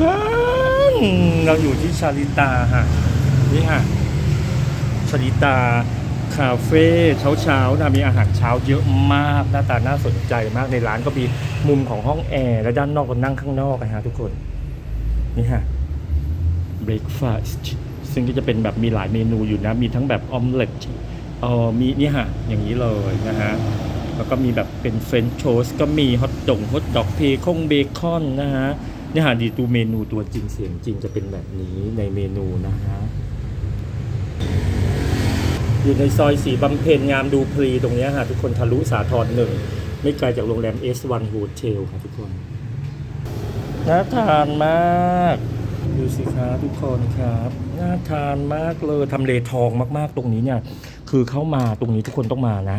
กันเราอยู่ที่ชาลิตาฮะนี่ฮะชาลิตาคาเฟ่เช้าเช้าๆนะมีอาหารเช้าเยอะมากหน้าตาน่าสนใจมากในร้านก็มีมุมของห้องแอร์และด้านนอกก็นั่งข้างนอกนะฮะทุกคนนี่ฮะ breakfast ซึ่งก็จะเป็นแบบมีหลายเมนูอยู่นะ มีทั้งแบบออมเล็ตเออมีนี่ฮะอย่างนี้เลยนะฮะแล้วก็มีแบบเป็นเฟรนช์โชสก็มีฮอทดงฮอทดอกเพคงเบคอนนะฮะ นี่ยฮะดีดูเมนูตัวจริงเสียงจริงจะเป็นแบบนี้ในเมนูนะฮะอยู่ในซอยสีบำเพ็ญงามดูพลีตรงนี้ฮะทุกคนทะลุสาทรหนึ่ง ไม่ไกลจากโรงแรม S1 Hotel ค่ะทุกคนน่าทานมากดูสิครับทุกคนครับน่าทานมากเลยทำเลทองมาก ๆ ตรงนี้เนี่ย คือเข้ามาตรงนี้ทุกคนต้องมานะ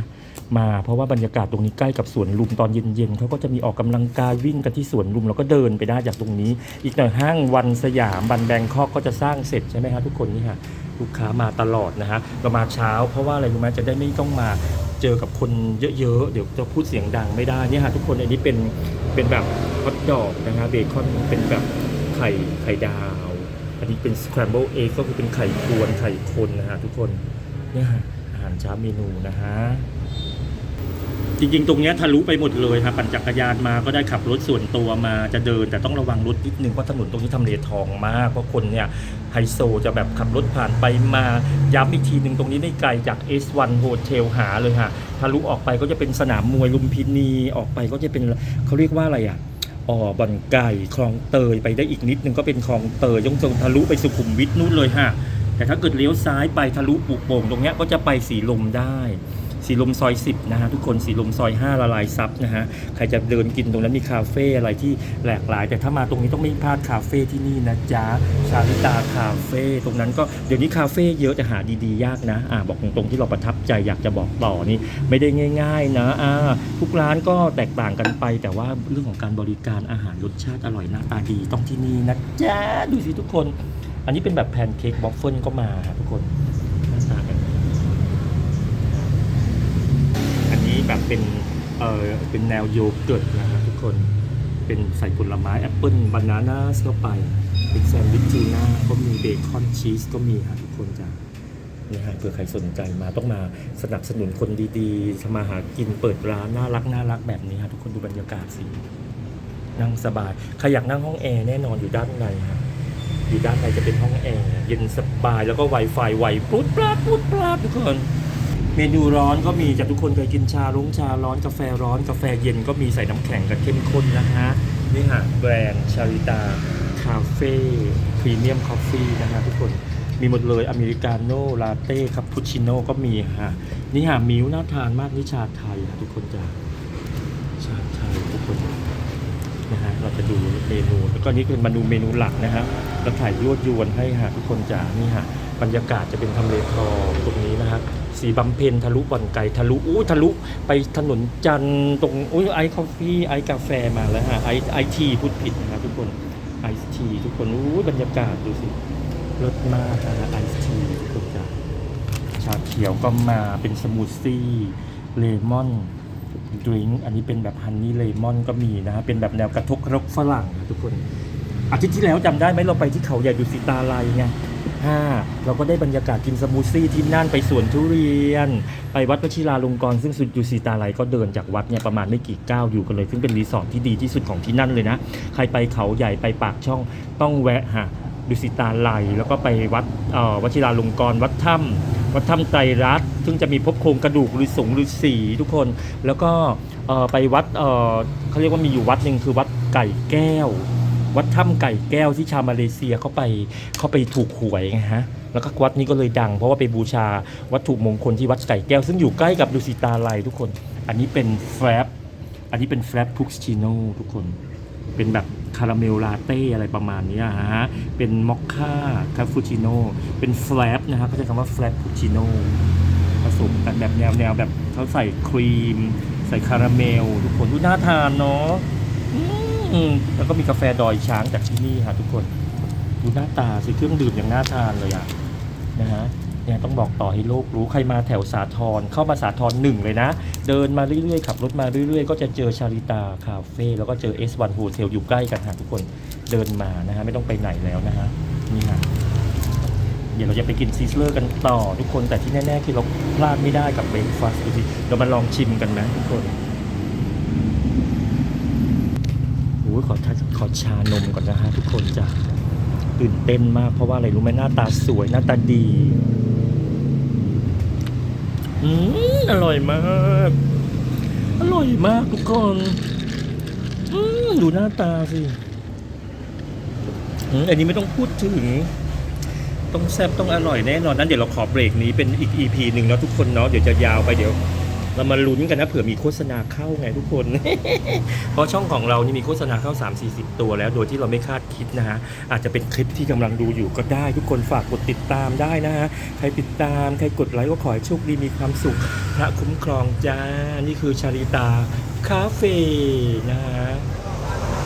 มา เพราะว่าบรรยากาศตรงนี้ใกล้กับสวนลุมตอนเย็นๆเขาก็จะมีออกกำลังกายวิ่งกันที่สวนลุมแล้วก็เดินไปได้จากตรงนี้ อีกหน่อยห้างวันสยามบันแบงคอกก็จะสร้างเสร็จใช่ไหมครับทุกคนนี่ฮะลูกค้ามาตลอดนะฮะเรามาเช้า เพราะว่าอะไรรู้ไหมจะได้ไม่ต้องมาเจอกับคนเยอะๆ เดี๋ยวจะพูดเสียงดังไม่ได้เนี่ยฮะทุกคนอันนี้เป็นเป็นแบบฮอทดอกนะฮะเบคอนเป็นแบบไข่ไข่ดาว อันนี้เป็น scramble egg ก็คือเป็นไข่กวนไข่คนนะฮะทุกคนเนี่ยฮะอาหารเช้าเมนูนะฮะ จริงๆ ตรงนี้ทะลุไปหมดเลยครับปั่นจักรยานมาก็ได้ขับรถส่วนตัวมาจะเดิน แต่ต้องระวังรถนิดนึงเพราะถนนตรงนี้ทำเลทองมากเพราะคนเนี่ยไฮโซจะแบบขับรถผ่านไปมา ย้ำอีกทีหนึ่งตรงนี้ไม่ไกลจาก S1 Hotel หาเลยฮะทะลุออกไปก็จะเป็นสนามมวยลุมพินีออกไปก็จะเป็นเขาเรียกว่าอะไรอะอ๋อบ่อนไก่คลองเตยไปได้อีกนิดนึงก็เป็นคลองเตยยงทรงทะลุไปสุขุมวิทนู่นเลยฮะแต่ถ้าเกิดเลี้ยวซ้ายไปทะลุปุโป่งตรงเนี้ยก็จะไปสีลมได้ สีลมซอย 10 นะฮะทุกคนสีลมซอย 5 ละลายซับนะฮะใครจะเดินกินตรงนั้นมีคาเฟ่อะไรที่หลากหลาย แต่ถ้ามาตรงนี้ต้องไม่พลาดคาเฟ่ที่นี่นะจ๊ะชาลิตาคาเฟ่ตรงนั้นก็เดี๋ยวนี้คาเฟ่เยอะแต่หาดีๆ ยากนะอ่าบอกตรงๆที่เราประทับใจอยากจะบอกต่อนี่ไม่ได้ง่าย ๆ นะอ่าทุกร้านก็แตกต่างกันไป แต่ว่าเรื่องของการบริการอาหารรสชาติอร่อยหน้าตาดีต้องที่นี่นะจ๊ะดูสิทุกคน อันนี้เป็นแบบแพนเค้กบอฟเฟิลก็มาทุกคนหน้าตากัน อันนี้ แบบเป็นเออเป็นแนวโยเกิร์ตนะครับทุกคนเป็นใส่ผลไม้แอปเปิลบานาน่าเข้าไป เป็นแซนด์วิชทูน่าก็มีเบคอนชีสก็มีครับทุกคนจ้ะนี่ฮะเผื่อใครสนใจมาต้องมาสนับสนุนคนดีๆทำมาหากินเปิดร้านน่ารักน่ารักแบบนี้ครับทุกคนดูบรรยากาศสินั่งสบายใครอยากนั่งห้องแอร์แน่นอนอยู่ด้านในครับอยู่ด้านในจะเป็นห้องแอร์เย็นสบายแล้วก็ Wi-Fi ไวปุ๊ดปราดปุ๊ดปราดทุกคน เมนูร้อนก็มีจากทุกคนเคยกินชาร้งชาร้อนกาแฟร้อนกาแฟเย็นก็มีใส่น้ำแข็งกันเข้มข้นนะฮะนี่ฮะแบรนด์ชาริตาคาเฟ่พรีเมียมคอฟฟี่นะฮะทุกคนมีหมดเลยอเมริกาโน่ลาเต้คาปูชิโน่ก็มีฮะนี่ฮะมิวน่าทานมากนี่ชาไทยฮะทุกคนจ้ะชาไทยทุกคนนะฮะเราจะดูเมนูแล้วก็นี่เป็นเมนูเมนูหลักนะฮะเราถ่ายยวดยวนให้ฮะทุกคนจ้ะนี่ฮะบรรยากาศจะเป็นทำเลทองตรงนี้นะฮะีบำเพ็ญทะลุบ่อนไก่ทะลุอู้ทะลุไปถนนจันตรงอุ้ยไอคอฟฟี่ไอกาแฟมาแล้วฮะไอไอทีพูดผิดนะครับทุกคนไอซ์ทีทุกคนอู้บรรยากาศดูสิรสมากนะไอทีทุกคนจ้ะชาเขียวก็มาเป็นสมูทซี่เลมอนดริงก์อันนี้เป็นแบบฮันนี่เลมอนก็มีนะฮะเป็นแบบแนวกระทกรกฝรั่งนะทุกคนอาทิตย์ที่แล้วจำได้ไหมเราไปที่เขาใหญ่ดุสิตาลัยไง ห้าเราก็ได้บรรยากาศกินสมูทซี่ที่นั่นไปสวนทุเรียน ไปวัดวชิราลงกรณ์ซึ่งสุดดุสิตาไลก็เดินจากวัดเนี่ยประมาณไม่กี่ก้าวอยู่กันเลย ซึ่งเป็นรีสอร์ทที่ดีที่สุดของที่นั่นเลยนะ ใครไปเขาใหญ่ไปปากช่องต้องแวะฮะดุสิตาไลแล้วก็ไปวัดเอ่อวชิราลงกรณ์วัดถ้ำวัดถ้ำไตรรัตน์ซึ่งจะมีพบโครงกระดูกฤาษีฤาษีทุกคน แล้วก็ไปวัดเขาเรียกว่ามีอยู่วัดหนึ่งคือวัดไก่แก้ว วัดถ้ำไก่แก้วที่ชาวมาเลเซียเขาไปเขาไปถูกหวยไงฮะแล้วก็วัดนี้ก็เลยดัง เพราะว่าไปบูชาวัตถุมงคลที่วัดไก่แก้ว ซึ่งอยู่ใกล้กับดุสิตาลัยทุกคน อันนี้เป็นแฟลปอันนี้เป็นแฟลปพุกชิโน่ทุกคน เป็นแบบคาราเมลลาเต้อะไรประมาณนี้ฮะ เป็นมอคค่าคาฟูชิโน่ เป็นแฟลปนะฮะเขาใช้คำว่าแฟลปพุกชิโน่ผสมกันแบบแนวแนวแบบเขาใส่ครีม ใส่คาราเมล ทุกคนดูน่าทานเนาะ อืมแล้วก็มีกาแฟดอยช้างจากที่นี่ค่ะทุกคน ดูหน้าตาสิเครื่องดื่มอย่างน่าทานเลยอะนะฮะเนี่ยต้องบอกต่อให้โลกรู้ใครมาแถวสาทรเข้ามาสาทรหนึ่งเลยนะ เดินมาเรื่อยๆขับรถมาเรื่อยๆ ก็จะเจอชาริตาคาเฟ่แล้วก็เจอ S1 Hotel อยู่ใกล้กันฮะทุกคนเดินมานะฮะไม่ต้องไปไหนแล้วนะฮะนี่ฮะเดี๋ยวเราจะไปกินซีซเลอร์กันต่อทุกคนแต่ที่แน่ๆคือเราพลาดไม่ได้กับเบรกฟาสต์ดูสิเรามาลองชิมกันไหมทุกคนโอ้ย ขอขอชานมก่อนนะฮะทุกคนจ้ะตื่นเต้นมาก เพราะว่าอะไรรู้ไหมหน้าตาสวยหน้าตาดี อืมอร่อยมาก อร่อยมากทุกคนอืมดูหน้าตาสิอืมอันนี้ไม่ต้องพูดถึง ต้องแซ่บต้องอร่อยแน่นอนนั้นเดี๋ยวเราขอเบรกนี้เป็นอีก EP หนึ่งเนาะทุกคนเนาะเดี๋ยวจะยาวไปเดี๋ยว เรามาลุ้นกันนะเผื่อมีโฆษณาเข้าไงทุกคน เพราะช่องของเรานี่มีโฆษณาเข้า 3 4 0 ตัวแล้ว โดยที่เราไม่คาดคิดนะฮะ อาจจะเป็นคลิปที่กำลังดูอยู่ก็ได้ ทุกคนฝากกดติดตามได้นะฮะ ใครติดตาม ใครกดไลค์ก็ขอให้โชคดีมีความสุขพระคุ้มครองจ้า นี่คือชาริตาคาเฟ่นะฮะ